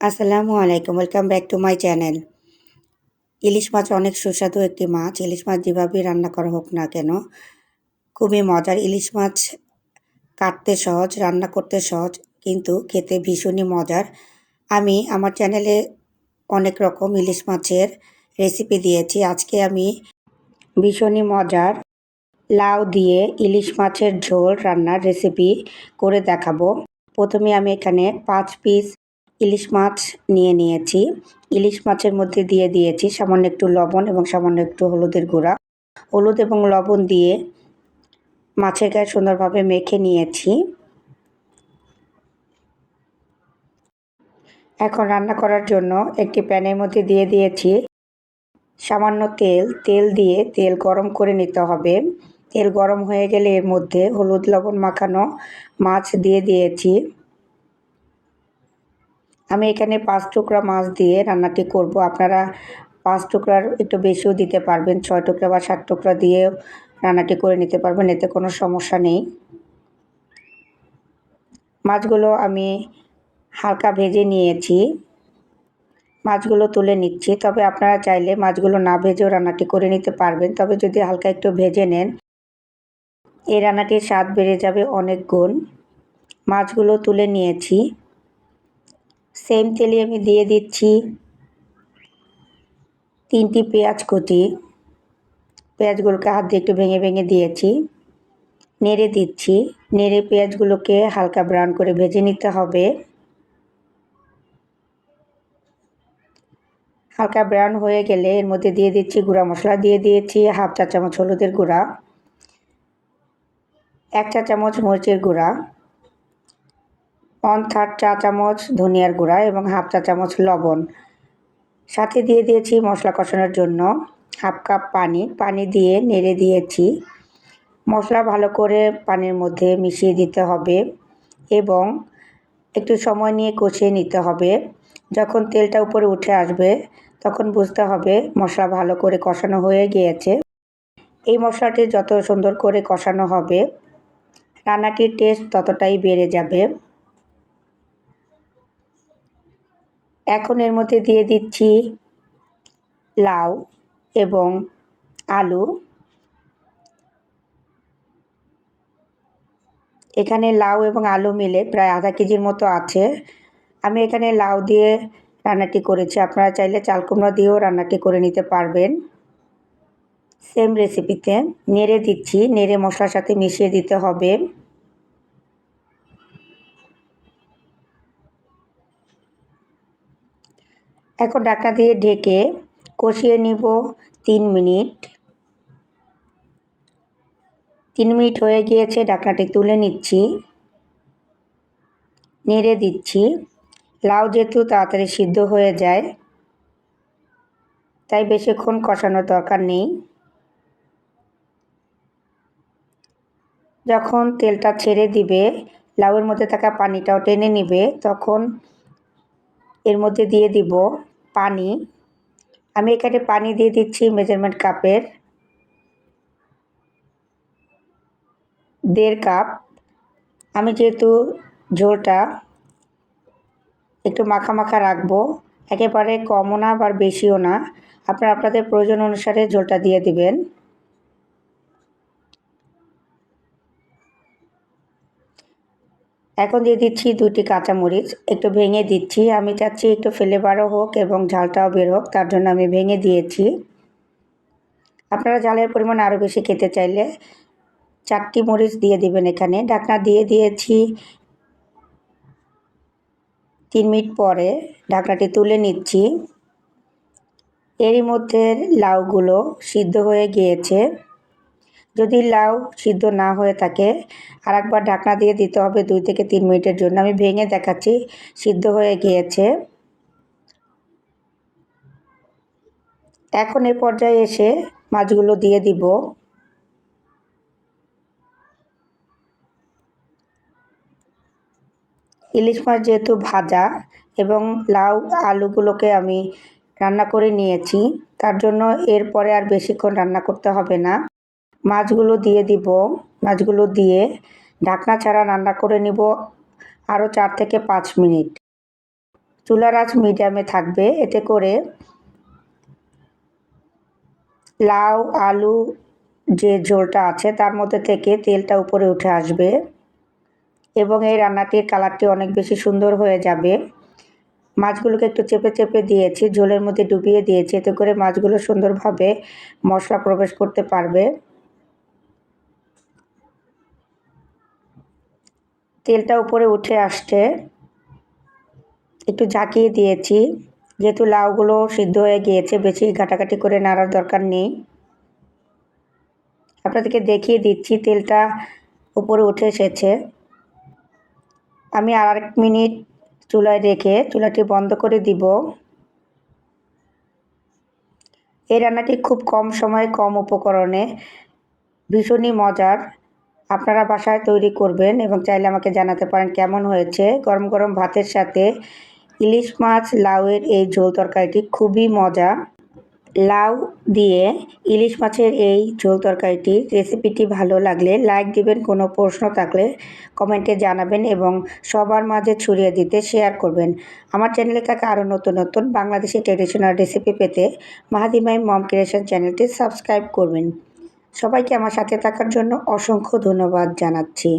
আসসালামু আলাইকুম welcome back to my channel ইলিশ মাছ অনেক সুস্বাদু একটি মাছ। ইলিশ মাছ যেভাবেই রান্না করা হোক না কেন, খুবই মজার। ইলিশ মাছ কাটতে সহজ, রান্না করতে সহজ, কিন্তু খেতে ভীষণই মজার। আমি আমার চ্যানেলে অনেক রকম ইলিশ মাছের রেসিপি দিয়েছি। আজকে আমি ভীষণই মজার লাউ দিয়ে ইলিশ মাছের ঝোল রান্নার রেসিপি করে দেখাবো। প্রথমে আমি এখানে পাঁচ পিস ইলিশ মাছ নিয়ে নিয়েছি। ইলিশ মাছের মধ্যে দিয়ে দিয়েছি সামান্য একটু লবণ এবং সামান্য একটু হলুদের গুঁড়া। হলুদ এবং লবণ দিয়ে মাছের গায়ে সুন্দরভাবে মেখে নিয়েছি। এখন রান্না করার জন্য একটি প্যানের মধ্যে দিয়ে দিয়েছি সামান্য তেল। তেল দিয়ে তেল গরম করে নিতে হবে। তেল গরম হয়ে গেলে এর মধ্যে হলুদ লবণ মাখানো মাছ দিয়ে দিয়েছি। আমি এখানে পাঁচ টুকরা মাছ দিয়ে রান্নাটি করব। আপনারা পাঁচ টুকরার একটু বেশিও দিতে পারবেন, ছয় টুকরা বা সাত টুকরা দিয়ে রান্নাটি করে নিতে পারবেন, এতে কোনো সমস্যা নেই। মাছগুলো আমি হালকা ভেজে নিয়েছি। মাছগুলো তুলে নিচ্ছি, তবে আপনারা চাইলে মাছগুলো না ভেজেও রান্নাটি করে নিতে পারবেন, তবে যদি হালকা একটু ভেজে নেন, এই রান্নাটির স্বাদ বেড়ে যাবে অনেক গুণ। মাছগুলো তুলে নিয়েছি। সেম তেলে আমি দিয়ে দিচ্ছি তিনটি পেঁয়াজ কুচি। পেঁয়াজগুলোকে হাত দিয়ে একটু ভেঙে ভেঙে দিয়েছি। নেড়ে দিচ্ছি। নেড়ে পেঁয়াজগুলোকে হালকা ব্রাউন করে ভেজে নিতে হবে। হালকা ব্রাউন হয়ে গেলে এর মধ্যে দিয়ে দিচ্ছি গুঁড়া মশলা, দিয়ে দিয়েছি হাফ চা চামচ হলুদের গুঁড়া, এক চা চামচ মরিচের গুঁড়া ওয়ান থার্ড চা চামচ ধনিয়ার গুঁড়া এবং হাফ চা চামচ লবণ। সাথে দিয়ে দিয়েছি মশলা কষানোর জন্য হাফ কাপ পানি। পানি দিয়ে নেড়ে দিয়েছি। মশলা ভালো করে পানির মধ্যে মিশিয়ে দিতে হবে এবং একটু সময় নিয়ে কষিয়ে নিতে হবে। যখন তেলটা উপরে উঠে আসবে, তখন বুঝতে হবে মশলা ভালো করে কষানো হয়ে গিয়েছে। এই মশলাটি যত সুন্দর করে কষানো হবে, রান্নাটির টেস্ট ততটাই বেড়ে যাবে। এখন এর মধ্যে দিয়ে দিচ্ছি লাউ এবং আলু। এখানে লাউ এবং আলু মিলে প্রায় আধা কেজির মতো আছে। আমি এখানে লাউ দিয়ে রান্নাটি করেছি। আপনারা চাইলে চাল কুমড়া দিয়েও রান্নাটি করে নিতে পারবেন। সেম রেসিপিতে নেড়ে দিচ্ছি। নেড়ে মশলার সাথে মিশিয়ে দিতে হবে। এখন ঢাকা দিয়ে ঢেকে কষিয়ে নিব তিন মিনিট। তিন মিনিট হয়ে গিয়েছে, ঢাকনাটি তুলে নিচ্ছি। নেড়ে দিচ্ছি। লাউ যেহেতু তাড়াতাড়ি সিদ্ধ হয়ে যায়, তাই বেশিক্ষণ কষানোর দরকার নেই। যখন তেলটা ছেড়ে দিবে, লাউয়ের মধ্যে থাকা পানিটাও টেনে নিবে, তখন এর মধ্যে দিয়ে দিব পানি। আমি এখানে পানি দিয়ে দিচ্ছি মেজারমেন্ট কাপের দেড় কাপ আমি যেহেতু ঝোলটা একটু মাখা মাখা রাখব, একেবারে কমও না আবার বেশিও না। আপনারা আপনাদের প্রয়োজন অনুসারে ঝোলটা দিয়ে দিবেন। এখন দিয়ে দিচ্ছি দুটি কাঁচামরিচ, একটু ভেঙে দিচ্ছি। আমি চাচ্ছি একটু ফ্লেভারও হোক এবং ঝালটাও বের হোক, তার জন্য আমি ভেঙে দিয়েছি। আপনারা ঝালের পরিমাণ আরও বেশি খেতে চাইলে চারটি মরিচ দিয়ে দিবেন এখানে। ঢাকনা দিয়ে দিয়েছি তিন মিনিট পরে ঢাকনাটি তুলে নিচ্ছি। এরই মধ্যে লাউগুলো সিদ্ধ হয়ে গিয়েছে। যদি লাউ সিদ্ধ না হয়ে থাকে আর একবার ঢাকনা দিয়ে দিতে হবে দুই থেকে তিন মিনিটের জন্য। আমি ভেঙে দেখাচ্ছি, সিদ্ধ হয়ে গিয়েছে। এখন এ পর্যায়ে এসে মাছগুলো দিয়ে দিব। ইলিশ মাছ যেহেতু ভাজা এবং লাউ আলুগুলোকে আমি রান্না করে নিয়েছি, তার জন্য এরপরে আর বেশিক্ষণ রান্না করতে হবে না। মাছগুলো দিয়ে দিব। মাছগুলো দিয়ে ঢাকনা ছাড়া রান্না করে নিব আরও চার থেকে পাঁচ মিনিট। চুলার আঁচ মিডিয়ামে থাকবে। এতে করে লাউ, আলু যে ঝোলটা আছে তার মধ্যে থেকে তেলটা উপরে উঠে আসবে এবং এই রান্নাটির কালারটি অনেক বেশি সুন্দর হয়ে যাবে। মাছগুলোকে একটু চেপে চেপে দিয়েছি, ঝোলের মধ্যে ডুবিয়ে দিয়েছি। এতে করে মাছগুলো সুন্দরভাবে মশলা প্রবেশ করতে পারবে। তেলটা উপরে উঠে আসছে। একটু ঝাঁকিয়ে দিয়েছি। যেহেতু লাউগুলো সিদ্ধ হয়ে গিয়েছে, বেশি ঘাটাঘাটি করে নাড়ার দরকার নেই। আপনাদেরকে দেখিয়ে দিচ্ছি, তেলটা উপরে উঠে এসেছে। আমি আর এক মিনিট চুলায় রেখে চুলাটি বন্ধ করে দিব। এই রান্নাটি খুব কম সময়ে, কম উপকরণে। ভীষণই মজার। আপনারা বাসায় তৈরি করবেন এবং চাইলে আমাকে জানাতে পারেন কেমন হয়েছে। গরম গরম ভাতের সাথে ইলিশ মাছ, লাউয়ের এই ঝোল তরকারিটি খুবই মজা। লাউ দিয়ে ইলিশ মাছের এই ঝোল তরকারিটির রেসিপিটি ভালো লাগলে লাইক দিবেন, কোনো প্রশ্ন থাকলে কমেন্টে জানাবেন এবং সবার মাঝে ছড়িয়ে দিতে শেয়ার করবেন। আমার চ্যানেলে থাকা আরও নতুন নতুন বাংলাদেশি ট্রেডিশনাল রেসিপি পেতে মাহাদিমাই মম ক্রিয়েশন চ্যানেলটি সাবস্ক্রাইব করবেন। সবাইকে আমার সাথে থাকার জন্য অসংখ্য ধন্যবাদ জানাচ্ছি।